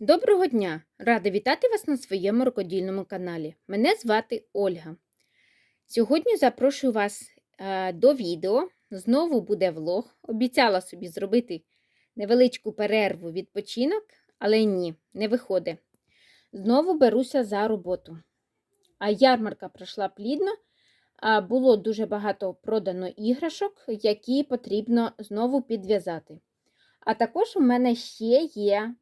Доброго дня! Рада вітати вас на своєму рукодільному каналі. Мене звати Ольга. Сьогодні запрошую вас е, до відео. Знову буде влог. Обіцяла собі зробити невеличку перерву відпочинок, але ні, не виходить. Знову беруся за роботу. А ярмарка пройшла плідно. а Було дуже багато продано іграшок, які потрібно знову підв'язати. А також у мене ще є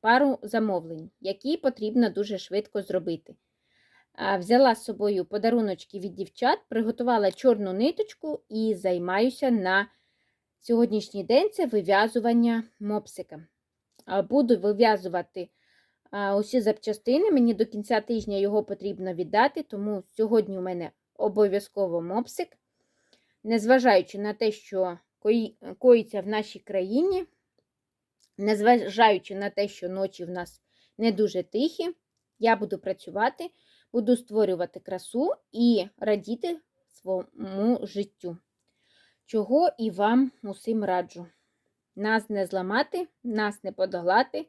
пару замовлень, які потрібно дуже швидко зробити. Взяла з собою подаруночки від дівчат, приготувала чорну ниточку і займаюся на сьогоднішній день це вив'язування мопсика. Буду вив'язувати усі запчастини. Мені до кінця тижня його потрібно віддати, тому сьогодні у мене обов'язково мопсик. Незважаючи на те, що коїться в нашій країні, незважаючи на те, що ночі в нас не дуже тихі, я буду працювати, буду створювати красу і радіти своєму життю. Чого і вам усім раджу. Нас не зламати, нас не подолати,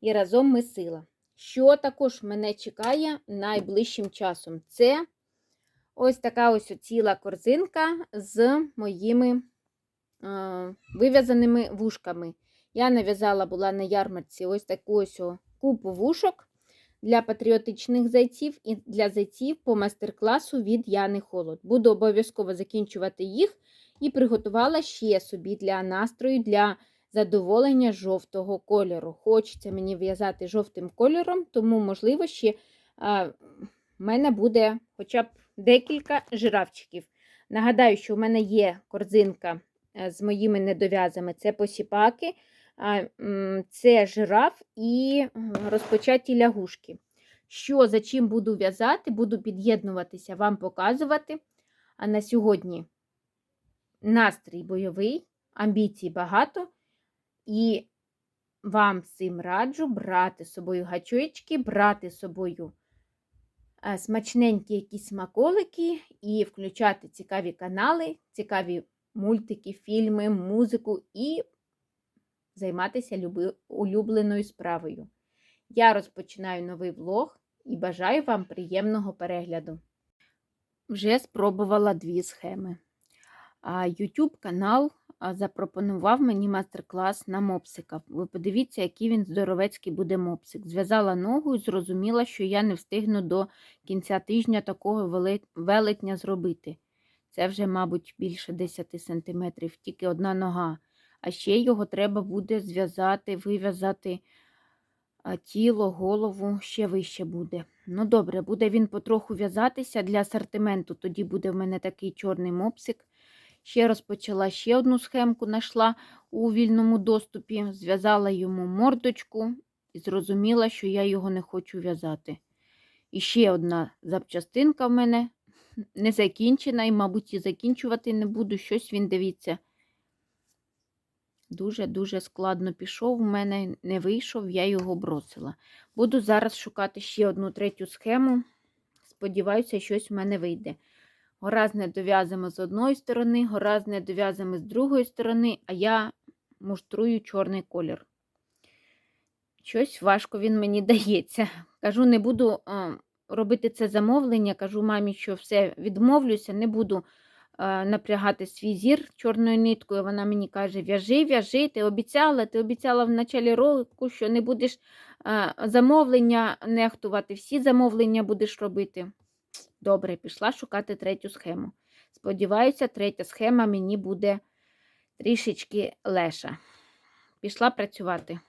і разом ми сила. Що також мене чекає найближчим часом? Це ось така ось ціла корзинка з моїми е, вив'язаними вушками. Я нав'язала була на ярмарці ось таку ось купу вушок для патріотичних зайців і для зайців по майстер-класу від Яни Холод. Буду обов'язково закінчувати їх і приготувала ще собі для настрою, для задоволення жовтого кольору. Хочеться мені в'язати жовтим кольором, тому, можливо, ще в мене буде хоча б декілька жирафчиків. Нагадаю, що в мене є корзинка е, з моїми недов'язами це посіпаки, це жираф і розпочаті лягушки. Що за чим буду в'язати, буду під'єднуватися, вам показувати. А на сьогодні настрій бойовий, амбіцій багато, і вам всім раджу брати з собою гачочки, брати з собою е, смачненькі якісь смаколики і включати цікаві канали, цікаві мультики, фільми, музику і займатися улюбленою справою. Я розпочинаю новий влог і бажаю вам приємного перегляду. Вже спробувала дві схеми. YouTube канал запропонував мені майстер-клас на мопсика. Ви подивіться, який він здоровецький буде мопсик. Зв'язала ногу і зрозуміла, що я не встигну до кінця тижня такого велетня зробити. Це вже, мабуть, більше 10 сантиметрів, тільки одна нога. А ще його треба буде зв'язати, вив'язати тіло, голову ще вище буде. Ну, добре, буде він потроху в'язатися для асортименту. Тоді буде в мене такий чорний мопсик. Ще розпочала ще одну схемку, знайшла у вільному доступі, зв'язала йому мордочку і зрозуміла, що я його не хочу в'язати. І ще одна запчастинка в мене не закінчена, і, мабуть, і закінчувати не буду. Щось він дивіться. Дуже-дуже складно пішов, у мене не вийшов, я його бросила. Буду зараз шукати ще одну третю схему. Сподіваюся, щось в мене вийде. Гора з недов'язами з одної сторони, гора з недов'язами з другої сторони, а я муштрую чорний колір. Щось важко він мені дається. Кажу, не буду робити це замовлення, кажу мамі, що все відмовлюся, не буду напрягати свій зір чорною ниткою. Вона мені каже: в'яжи, в'яжи, ти обіцяла, ти обіцяла в началі року, що не будеш замовлення нехтувати, всі замовлення будеш робити. Добре, пішла шукати третю схему. Сподіваюся, третя схема мені буде трішечки леша. Пішла працювати.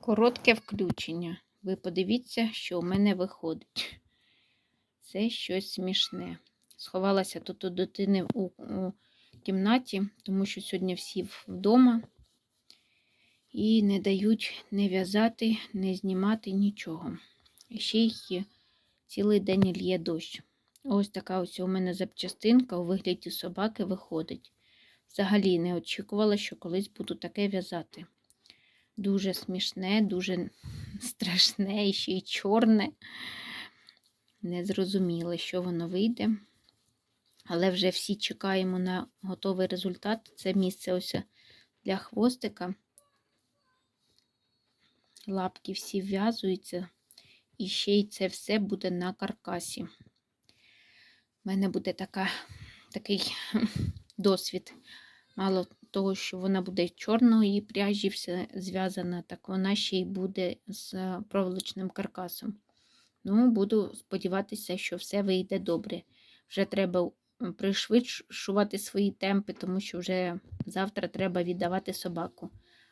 Коротке включення. Ви подивіться, що у мене виходить. Це щось смішне. Сховалася тут у дитини у, у кімнаті, тому що сьогодні всі вдома і не дають не в'язати, не знімати нічого. Ще й цілий день лє дощ. Ось така ось у мене запчастинка у вигляді собаки виходить. Взагалі не очікувала, що колись буду таке в'язати. Дуже смішне, дуже страшне і ще й чорне. Не зрозуміла, що воно вийде. Але вже всі чекаємо на готовий результат. Це місце ось для хвостика. лапки всі вв'язуються, і ще й це все буде на каркасі. У мене буде така, такий досвід. Мало того, що вона буде чорної пряжі все зв'язана, так вона ще й буде з проволочним каркасом. Ну, буду сподіватися, що все вийде добре. Вже треба пришвидшувати свої темпи, тому що вже завтра треба віддавати собаку.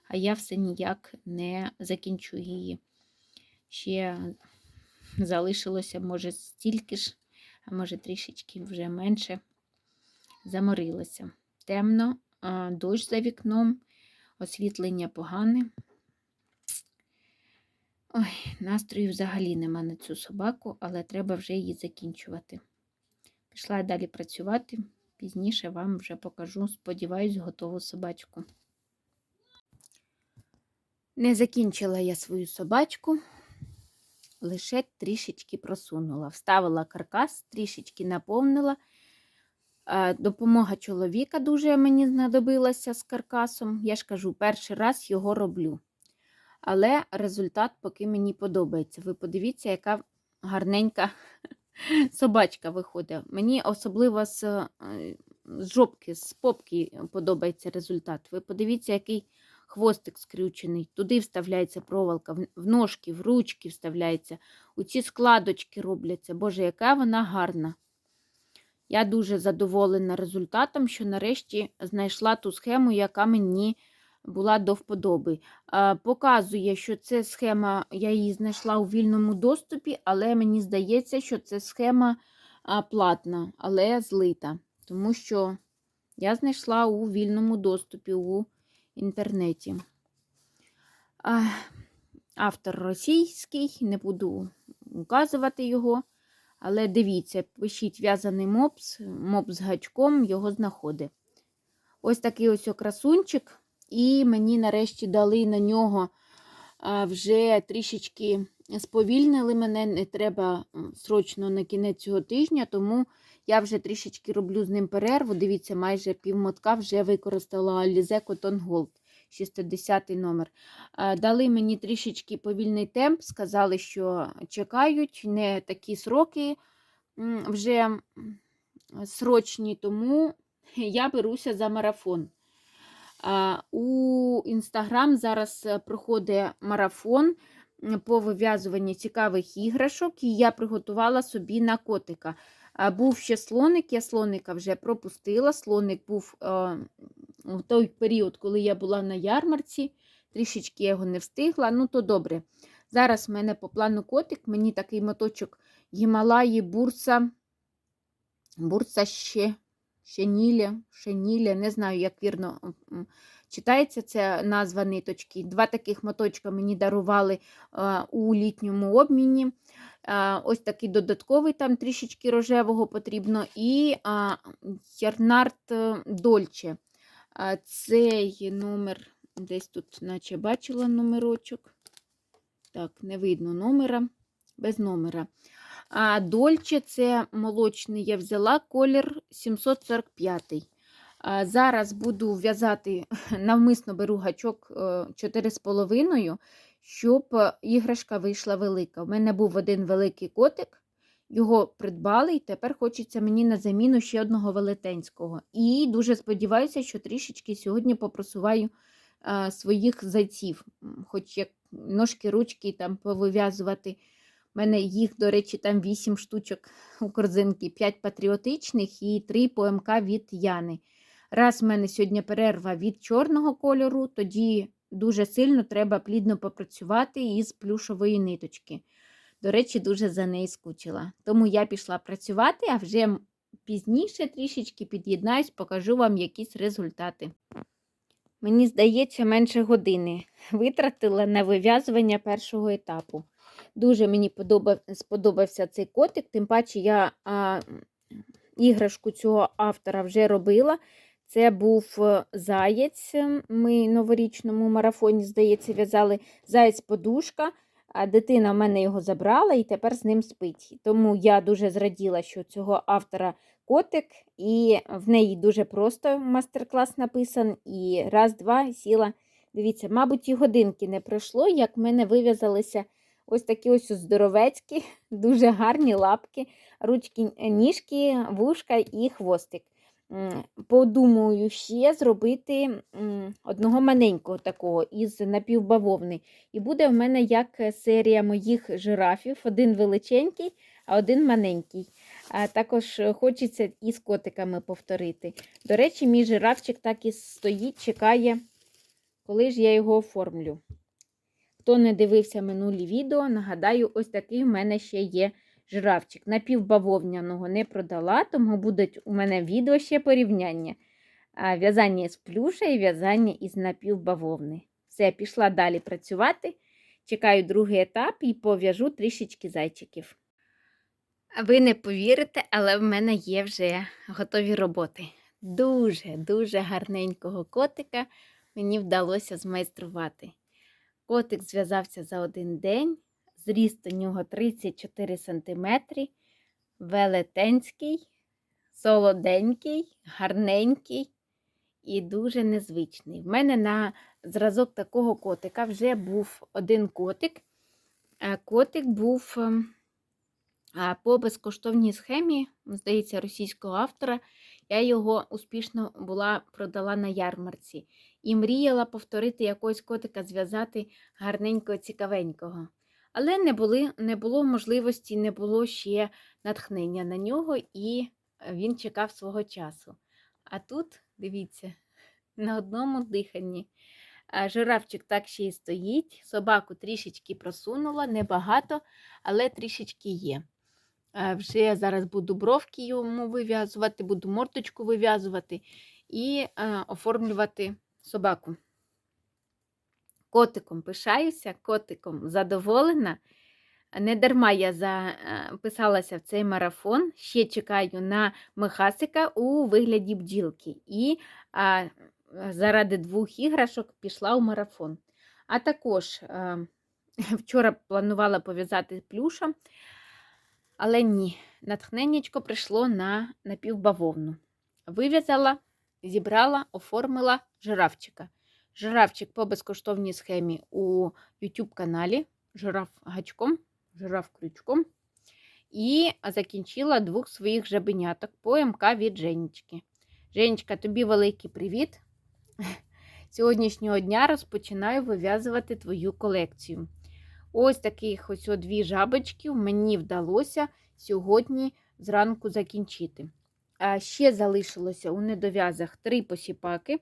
А я все ніяк не закінчу її. Ще залишилося, може, стільки ж, а може трішечки вже менше. Заморилося. Темно, дощ за вікном, освітлення погане. Ой, настрою взагалі нема на цю собаку, але треба вже її закінчувати. Пішла далі працювати. Пізніше вам вже покажу, сподіваюсь, готову собачку. Не закінчила я свою собачку, лише трішечки просунула. Вставила каркас, трішечки наповнила. Е, Допомога чоловіка дуже мені знадобилася з каркасом. Я ж кажу, перший раз його роблю. Але результат поки мені подобається. Ви подивіться, яка гарненька собачка виходить. Мені особливо з, е, з жопки, з попки подобається результат. Ви подивіться, який хвостик скрючений. Туди вставляється проволока, в- в ножки, в ручки вставляється. У ці складочки робляться. Боже, яка вона гарна. Я дуже задоволена результатом, що нарешті знайшла ту схему, яка мені була до вподоби. Показує, що це схема, я її знайшла у вільному доступі, але мені здається, що це схема платна, але злита. Тому що я знайшла у вільному доступі у інтернеті. Автор російський, не буду указувати його. Але дивіться, пишіть в'язаний мопс, мопс з гачком його знаходить. Ось такий ось красунчик. І мені нарешті дали на нього вже трішечки сповільнили мене, не треба срочно на кінець цього тижня, тому я вже трішечки роблю з ним перерву. Дивіться, майже півмотка вже використала Alize Cotton Gold, 60 номер. Дали мені трішечки повільний темп, сказали, що чекають, не такі сроки вже срочні, тому я беруся за марафон. У Інстаграм зараз е, проходить марафон по вив'язуванню цікавих іграшок, і я приготувала собі на котика. Був ще слоник, я слоника вже пропустила. Слоник був е, в той період, коли я була на ярмарці. Трішечки його не встигла, ну то добре. Зараз в мене по плану котик, мені такий моточок Гімалаї, бурса, бурса ще. Шеніля, шеніля, не знаю, як вірно читається ця назва ниточки. Два таких моточка мені дарували у літньому обміні. Ось такий додатковий, там трішечки рожевого потрібно. І а, Ярнард е, Дольче. Цей номер, десь тут, наче бачила номерочок. Так, не видно номера, без номера. А Дольче це молочний я взяла колір 745. А зараз буду в'язати, навмисно беру гачок е, 4,5, щоб е, іграшка вийшла велика. У мене був один великий котик, його придбали, і тепер хочеться мені на заміну ще одного велетенського. І дуже сподіваюся, що трішечки сьогодні попросуваю е, своїх зайців, хоч як ножки, ручки там повив'язувати. Мене їх, до речі, там 8 штучок у корзинки, 5 патріотичних і 3 по МК від Яни. Раз в мене сьогодні перерва від чорного кольору, тоді дуже сильно треба плідно попрацювати із плюшової ниточки. До речі, дуже за неї скучила. Тому я пішла працювати, а вже пізніше трішечки під'єднаюсь, покажу вам якісь результати. Мені здається, менше години витратила на вив'язування першого етапу. Дуже мені подобав, сподобався цей котик, тим паче я а, іграшку цього автора вже робила. Це був е, заєць. Ми в новорічному марафоні, здається, в'язали заєць-подушка. А дитина в мене його забрала і тепер з ним спить. Тому я дуже зраділа, що цього автора котик, і в неї дуже просто мастер-клас написан. І раз-два сіла Дивіться, мабуть, і годинки не пройшло, як в мене вив'язалися ось такі ось здоровецькі, дуже гарні лапки, ручки, е, ніжки, вушка і хвостик. Подумаю ще зробити одного маленького такого із напівбавовни. І буде в мене як е, серія моїх жирафів: один величенький, а один маленький. А також е, хочеться і з котиками повторити. До речі, мій жирафчик так і стоїть, чекає, коли ж я його оформлю. Хто не дивився минулі відео, нагадаю, ось такий в мене ще є жирафчик. Напівбавовняного не продала, тому будуть у мене відео ще порівняння. В'язання з плюша і в'язання із напівбавовни. Все, пішла далі працювати. Чекаю другий етап і пов'яжу трішечки зайчиків. Ви не повірите, але в мене є вже готові роботи. Дуже-дуже гарненького котика мені вдалося змайструвати. Котик зв'язався за один день, зріст у нього 34 см, велетенський, солоденький, гарненький і дуже незвичний. В мене на зразок такого котика вже був один котик. Е, Котик був ем, по безкоштовній схемі, здається, російського автора. Я його успішно була продала на ярмарці і мріяла повторити якогось котика, зв'язати гарненького, цікавенького. Але не, були, не було можливості, не було ще натхнення на нього, і він чекав свого часу. А тут, дивіться, на одному диханні. А Жирафчик так ще й стоїть, собаку трішечки просунула, небагато, але трішечки є. А Вже зараз буду бровки йому вив'язувати, буду морточку вив'язувати і а, оформлювати собаку. Котиком пишаюся, котиком задоволена. Не дарма я записалася в цей марафон. Ще чекаю на Михасика у вигляді бджілки. І а, заради двох іграшок пішла у марафон. А також а, вчора планувала пов'язати плюшем, але ні, натхненнячко прийшло на напівбавовну. Вив'язала, зібрала, оформила жирафчика. Жирафчик по безкоштовній схемі у YouTube каналі Жираф гачком, жираф крючком. І закінчила двох своїх жабеняток по МК від Женечки. Женечка, тобі великий привіт! Сьогоднішнього дня розпочинаю вив'язувати твою колекцію. Ось таких ось дві жабочки мені вдалося сьогодні зранку закінчити. А ще залишилося у недов'язах три посіпаки,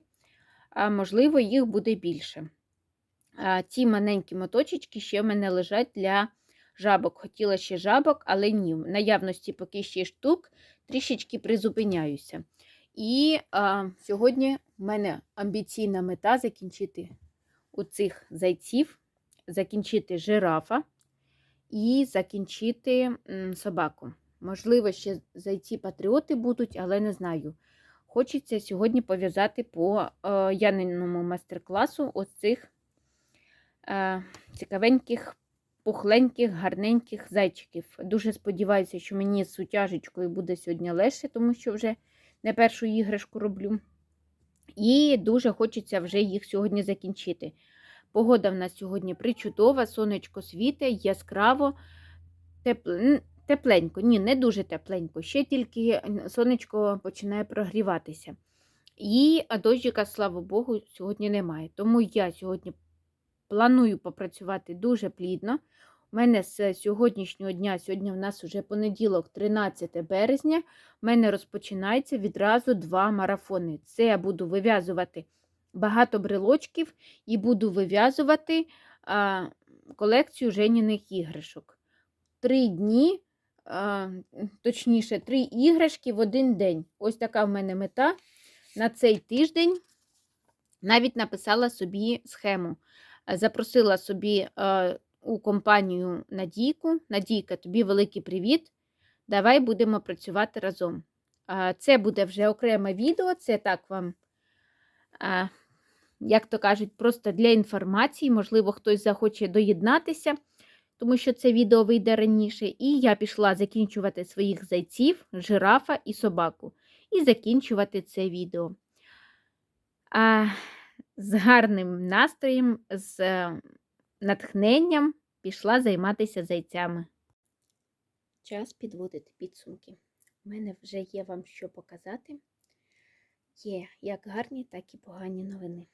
а можливо, їх буде більше. А ці маленькі моточечки ще в мене лежать для жабок. Хотіла ще жабок, але ні. В наявності поки ще штук, трішечки призупиняюся. І а, сьогодні в мене амбіційна мета закінчити у цих зайців, закінчити жирафа і закінчити собаку. Можливо, ще зайці-патріоти будуть, але не знаю. Хочеться сьогодні пов'язати по е, яниному майстер-класу ось цих е, цікавеньких, пухленьких, гарненьких зайчиків. Дуже сподіваюся, що мені з сутяжечкою буде сьогодні легше, тому що вже не першу іграшку роблю. І дуже хочеться вже їх сьогодні закінчити. Погода в нас сьогодні причудова, сонечко світить, яскраво, тепл... тепленько. Ні, не дуже тепленько, ще тільки сонечко починає прогріватися. І дощика, слава Богу, сьогодні немає. Тому я сьогодні планую попрацювати дуже плідно. У мене з сьогоднішнього дня, сьогодні в нас вже понеділок, 13 березня, в мене розпочинається відразу два марафони. Це я буду вив'язувати багато брелочків і буду вив'язувати колекцію Женіних іграшок. Три дні, точніше, три іграшки в один день. Ось така в мене мета на цей тиждень. Навіть написала собі схему. Запросила собі у компанію Надійку. Надійка, тобі великий привіт. Давай будемо працювати разом. Це буде вже окреме відео, це так вам. Як то кажуть, просто для інформації, можливо, хтось захоче доєднатися, тому що це відео вийде раніше. І я пішла закінчувати своїх зайців, жирафа і собаку. І закінчувати це відео. А, з гарним настроєм, з е, натхненням пішла займатися зайцями. Час підводити підсумки. У мене вже є вам що показати. Є як гарні, так і погані новини.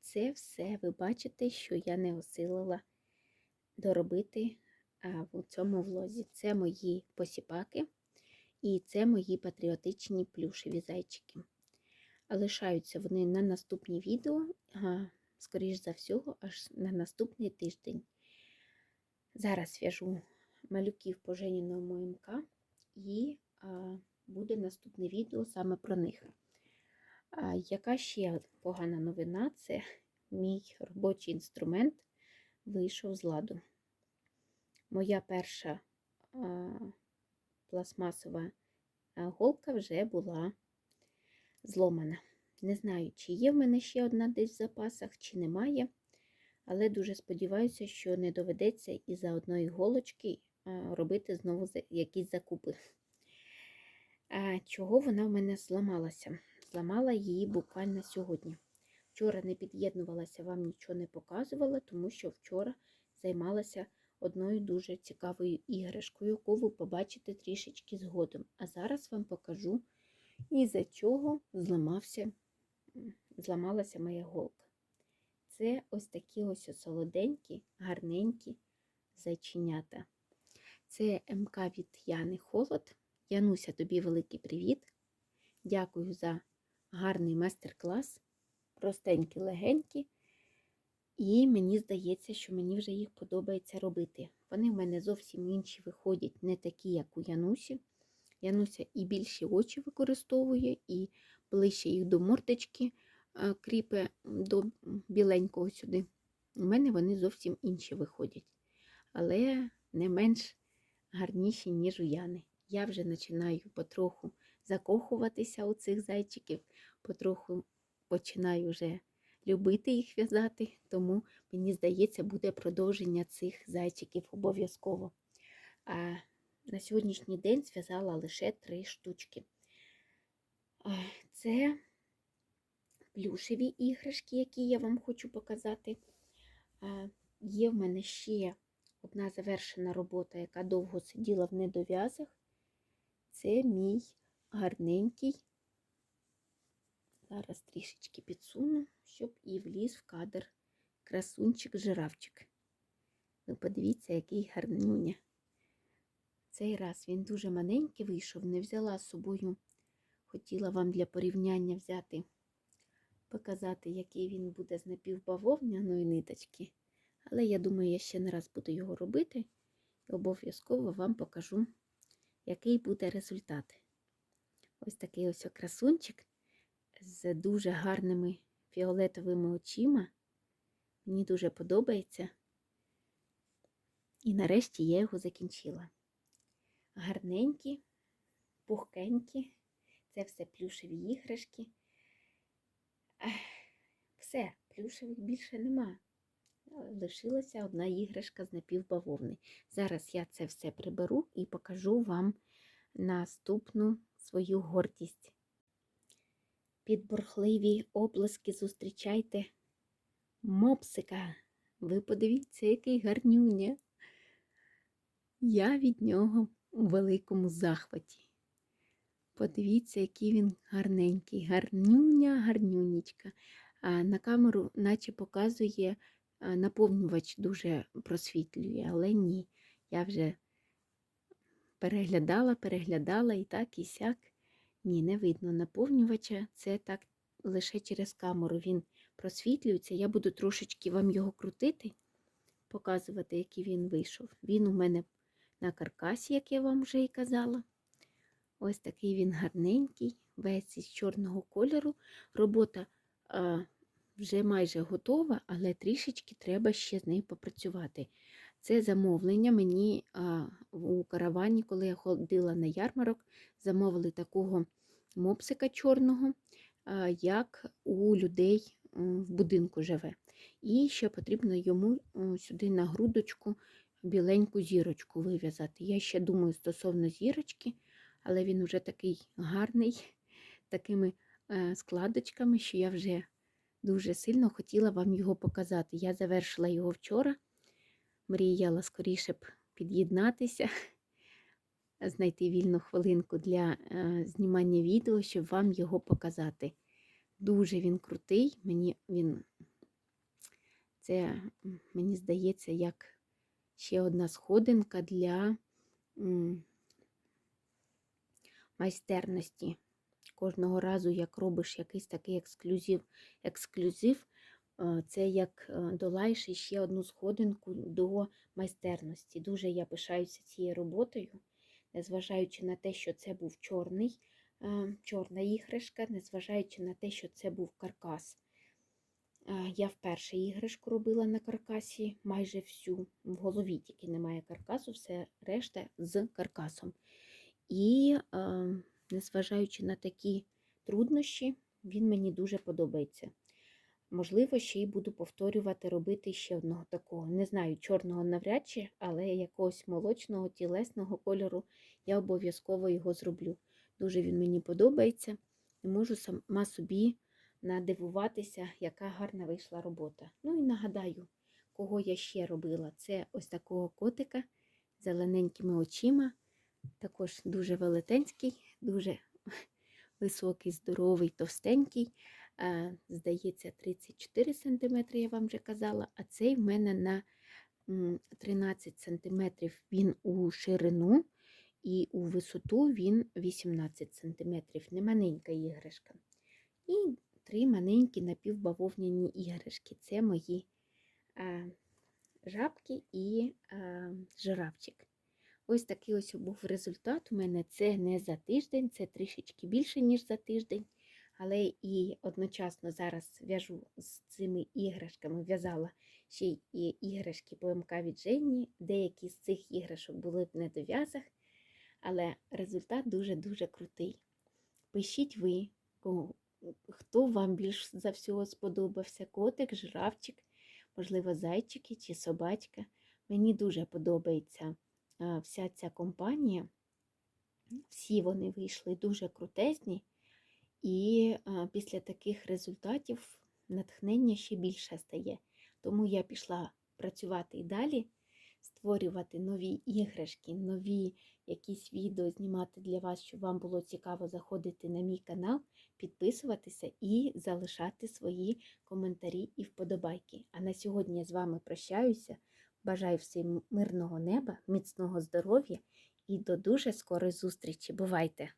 Це все ви бачите, що я не осилила доробити в цьому влозі. Це мої посіпаки і це мої патріотичні плюшеві зайчики. Лишаються вони на наступні відео, а, скоріш за всього, аж на наступний тиждень. Зараз в'яжу малюків по Женіному МК і а, буде наступне відео саме про них. А, яка ще погана новина? Це мій робочий інструмент вийшов з ладу. Моя перша а, пластмасова голка вже була зломана. Не знаю, чи є в мене ще одна десь в запасах, чи немає, але дуже сподіваюся, що не доведеться із-за одної голочки робити знову якісь закупи. А, чого вона в мене зламалася? Зламала її буквально сьогодні. Вчора не під'єднувалася, вам нічого не показувала, тому що вчора займалася одною дуже цікавою іграшкою, яку ви побачите трішечки згодом. А зараз вам покажу, із-за чого зламався, зламалася моя голка. Це ось такі ось солоденькі, гарненькі зайченята. Це МК від Яни Холод. Януся, тобі великий привіт. Дякую за гарний майстер-клас. Простенькі, легенькі. І мені здається, що мені вже їх подобається робити. Вони в мене зовсім інші виходять, не такі, як у Янусі. Януся і більші очі використовує, і ближче їх до мордочки е, кріпе до біленького сюди. У мене вони зовсім інші виходять, але не менш гарніші, ніж у Яни. Я вже починаю потроху закохуватися у цих зайчиків, потроху починаю вже любити їх в'язати, тому мені здається, буде продовження цих зайчиків обов'язково. А на сьогоднішній день зв'язала лише три штучки. Це плюшеві іграшки, які я вам хочу показати. Є в мене ще одна завершена робота, яка довго сиділа в недов'язах. Це мій гарненький. Зараз трішечки підсуну, щоб і вліз в кадр красунчик-жирафчик. Ви подивіться, який гарнюня. Цей раз він дуже маленький вийшов, не взяла з собою. Хотіла вам для порівняння взяти, показати, який він буде з напівбавовняної ниточки. Але я думаю, я ще не раз буду його робити і обов'язково вам покажу, який буде результат. Ось такий ось красунчик з дуже гарними фіолетовими очима. Мені дуже подобається. І нарешті я його закінчила. Гарненькі, пухкенькі, це все плюшеві іграшки. Все, плюшевих більше нема. Лишилася одна іграшка з напівбавовни. Зараз я це все приберу і покажу вам наступну свою гордість. Під бурхливі обласки зустрічайте мопсика. Ви подивіться, який гарнюня. Я від нього у великому захваті. Подивіться, який він гарненький, гарнюня, гарнюнічка. На камеру, наче показує, наповнювач дуже просвітлює, але ні. Я вже переглядала, переглядала і так, і сяк. Ні, не видно наповнювача. Це так лише через камеру він просвітлюється. Я буду трошечки вам його крутити, показувати, який він вийшов. Він у мене на каркасі, як я вам вже і казала. Ось такий він гарненький, весь із чорного кольору. Робота а, вже майже готова, але трішечки треба ще з нею попрацювати. Це замовлення мені а, у каравані, коли я ходила на ярмарок, замовили такого мопсика чорного, а, як у людей в будинку живе. І ще потрібно йому сюди на грудочку біленьку зірочку вив'язати. Я ще думаю стосовно зірочки, але він вже такий гарний, такими е, складочками, що я вже Дуже сильно хотіла вам його показати. Я завершила його вчора. Мріяла скоріше б під'єднатися, знайти вільну хвилинку для е, знімання відео, щоб вам його показати. Дуже він крутий. Мені він це, мені здається, як ще одна сходинка для майстерності. Кожного разу, як робиш якийсь такий ексклюзив, ексклюзив це як е, долаєш ще одну сходинку до майстерності. Дуже я пишаюся цією роботою, незважаючи на те, що це був чорний, е, чорна іграшка, незважаючи на те, що це був каркас. Е, Я вперше іграшку робила на каркасі, майже всю. В голові тільки немає каркасу, все решта з каркасом. І е, незважаючи на такі труднощі, він мені дуже подобається. Можливо, ще й буду повторювати робити ще одного такого. Не знаю, чорного навряд чи, але якогось молочного, тілесного кольору я обов'язково його зроблю. Дуже він мені подобається. Не можу сама собі надивуватися, яка гарна вийшла робота. Ну і нагадаю, кого я ще робила. Це ось такого котика з зелененькими очима. Також дуже велетенський, дуже високий, здоровий, товстенький. Здається, 34 см, я вам вже казала, а цей в мене на 13 см він у ширину і у висоту він 18 см. Не маленька іграшка. І три маленькі напівбавовняні іграшки. Це мої жабки і жирафчик. Ось такий ось був результат. У мене це не за тиждень, це трішечки більше, ніж за тиждень. Але і одночасно зараз в'яжу з цими іграшками, в'язала ще й іграшки ПМК від Жені. Деякі з цих іграшок були в недов'язах, але результат дуже-дуже крутий. Пишіть ви, хто вам більш за всього сподобався: котик, жирафчик, можливо, зайчики чи собачка. Мені дуже подобається вся ця компанія. Всі вони вийшли дуже крутезні, і після таких результатів натхнення ще більше стає. Тому я пішла працювати і далі, створювати нові іграшки, нові якісь відео знімати для вас, щоб вам було цікаво заходити на мій канал, підписуватися і залишати свої коментарі і вподобайки. А на сьогодні я з вами прощаюся. Бажаю всім мирного неба, міцного здоров'я і до дуже скорої зустрічі. Бувайте!